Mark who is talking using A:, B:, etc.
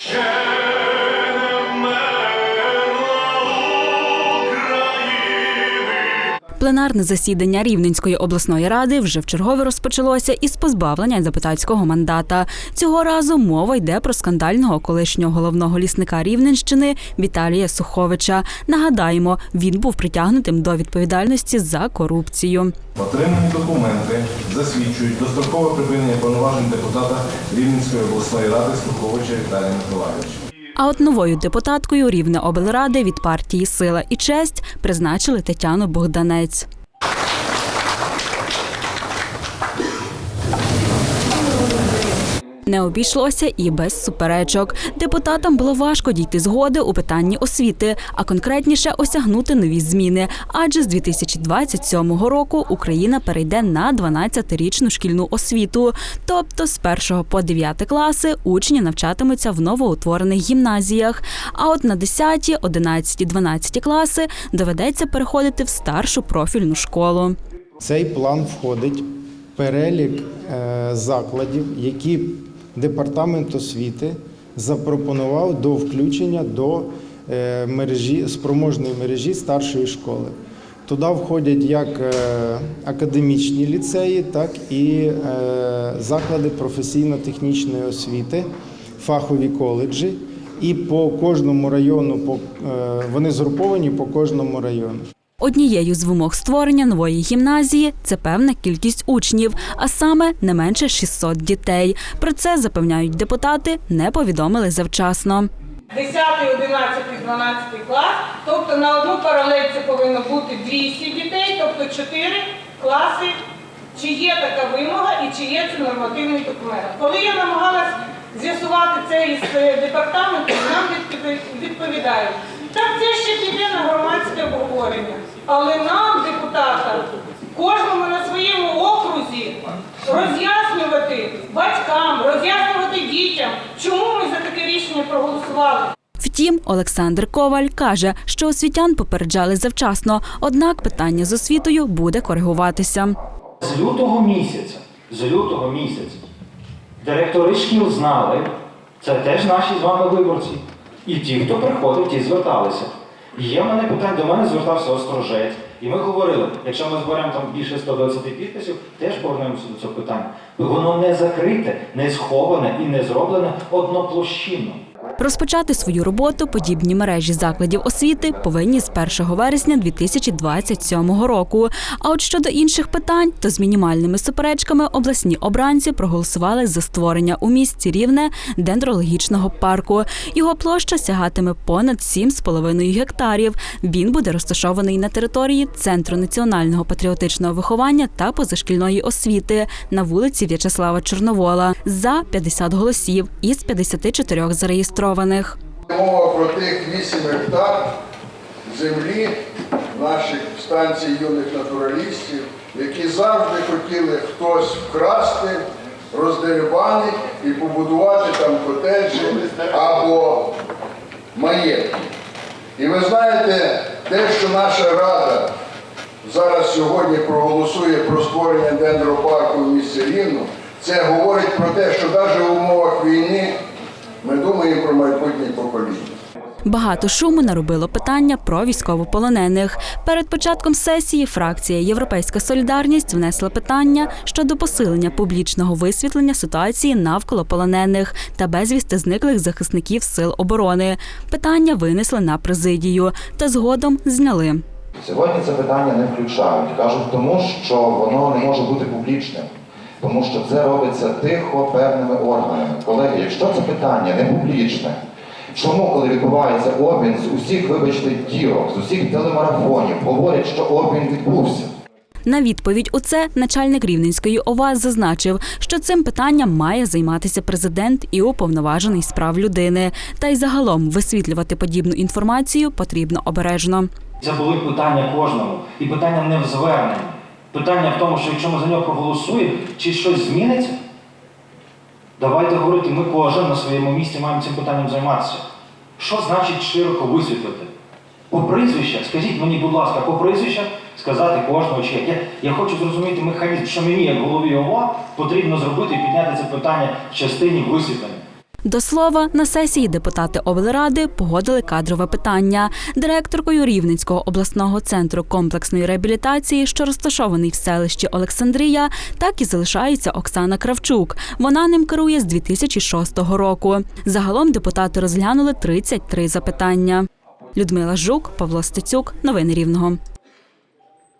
A: Yeah. Пленарне засідання Рівненської обласної ради вже вчергове розпочалося із позбавлення депутатського мандата. Цього разу мова йде про скандального колишнього головного лісника Рівненщини Віталія Суховича. Нагадаємо, він був притягнутим до відповідальності за корупцію.
B: Отримані документи засвідчують дострокове припинення повноважень депутата Рівненської обласної ради Слуховича Віталія Миколаївича.
A: А от новою депутаткою Рівне облради від партії Сила і честь призначили Тетяну Богданець. Не обійшлося і без суперечок. Депутатам було важко дійти згоди у питанні освіти, а конкретніше осягнути нові зміни. Адже з 2027 року Україна перейде на 12-річну шкільну освіту. Тобто з 1 по 9 класи учні навчатимуться в новоутворених гімназіях. А от на 10, 11, 12 класи доведеться переходити в старшу профільну школу.
C: Цей план входить перелік е, закладів, які департамент освіти запропонував до включення до е, мережі спроможної мережі старшої школи. Туди входять як е, академічні ліцеї, так і е, заклади професійно-технічної освіти, фахові коледжі. І по кожному району вони згруповані по кожному району.
A: Однією з вимог створення нової гімназії це певна кількість учнів, а саме не менше 600 дітей. Про це запевняють депутати, не повідомили завчасно.
D: 10, 11, 12 клас, тобто на одну паралель це повинно бути 200 дітей, тобто 4 класи. Чи є така вимога і чи є це нормативний документ? Коли я намагалась з'ясувати це із е, департаменту, нам відповідають, так це ще піде на громадське обговорення. Але нам, депутатам, кожному на своєму окрузі роз'яснювати батькам, роз'яснювати дітям, чому ми за таке рішення проголосували.
A: Втім, Олександр Коваль каже, що освітян попереджали завчасно, однак питання з освітою буде коригуватися.
E: З лютого місяця, з лютого місяця, директори шкіл знали, це теж наші з вами виборці. І ті, хто приходив, ті зверталися. Є в мене питання, до мене звертався Острожець. І ми говорили, якщо ми зберемо там більше 120 підписів, теж повернемося до цього питання. Воно не закрите, не сховане і не зроблене одноплощинно.
A: Розпочати свою роботу подібні мережі закладів освіти повинні з 1 вересня 2027 року. А от щодо інших питань, то з мінімальними суперечками обласні обранці проголосували за створення у місті Рівне дендрологічного парку. Його площа сягатиме понад 7,5 гектарів. Він буде розташований на території Центру національного патріотичного виховання та позашкільної освіти на вулиці В'ячеслава Чорновола за 50 голосів із 54 зареєстрованих.
F: Мова про тих 8 гектар землі наших станцій юних натуралістів, які завжди хотіли хтось вкрасти, роздерибанити і побудувати там котеджі або маєтки. І ви знаєте, те, що наша рада зараз сьогодні проголосує про створення дендропарку в місті Рівно, це говорить про те, що навіть в умовах війни ми думаємо про майбутнє покоління.
A: Багато шуму наробило питання про військовополонених. Перед початком сесії фракція Європейська Солідарність внесла питання щодо посилення публічного висвітлення ситуації навколо полонених та безвісти зниклих захисників сил оборони. Питання винесли на президію та згодом зняли.
G: Сьогодні це питання не включають. Кажуть тому, що воно не може бути публічним, тому що це робиться тихо певними органами. Колеги, якщо це питання не публічне, чому, коли відбувається обмін з усіх, вибачте, дірок, з усіх телемарафонів, говорять, що обмін відбувся?
A: На відповідь у це начальник Рівненської ОВА зазначив, що цим питанням має займатися президент і уповноважений з прав людини. Та й загалом висвітлювати подібну інформацію потрібно обережно.
E: Це були питання кожному. І питання не в зверненні. Питання в тому, що якщо ми за нього проголосуємо, чи щось зміниться, давайте говорити, ми кожен на своєму місці маємо цим питанням займатися. Що значить широко висвітлити? По прізвищах, скажіть мені, будь ласка, по прізвищах сказати кожного чи як. Я, я хочу зрозуміти механізм, що мені, як голові ОВА, потрібно зробити і підняти це питання в частині висвітлення.
A: До слова, на сесії депутати облради погодили кадрове питання. Директоркою Рівненського обласного центру комплексної реабілітації, що розташований в селищі Олександрія, так і залишається Оксана Кравчук. Вона ним керує з 2006 року. Загалом депутати розглянули 33 запитання. Людмила Жук, Павло Стецюк. Новини Рівного.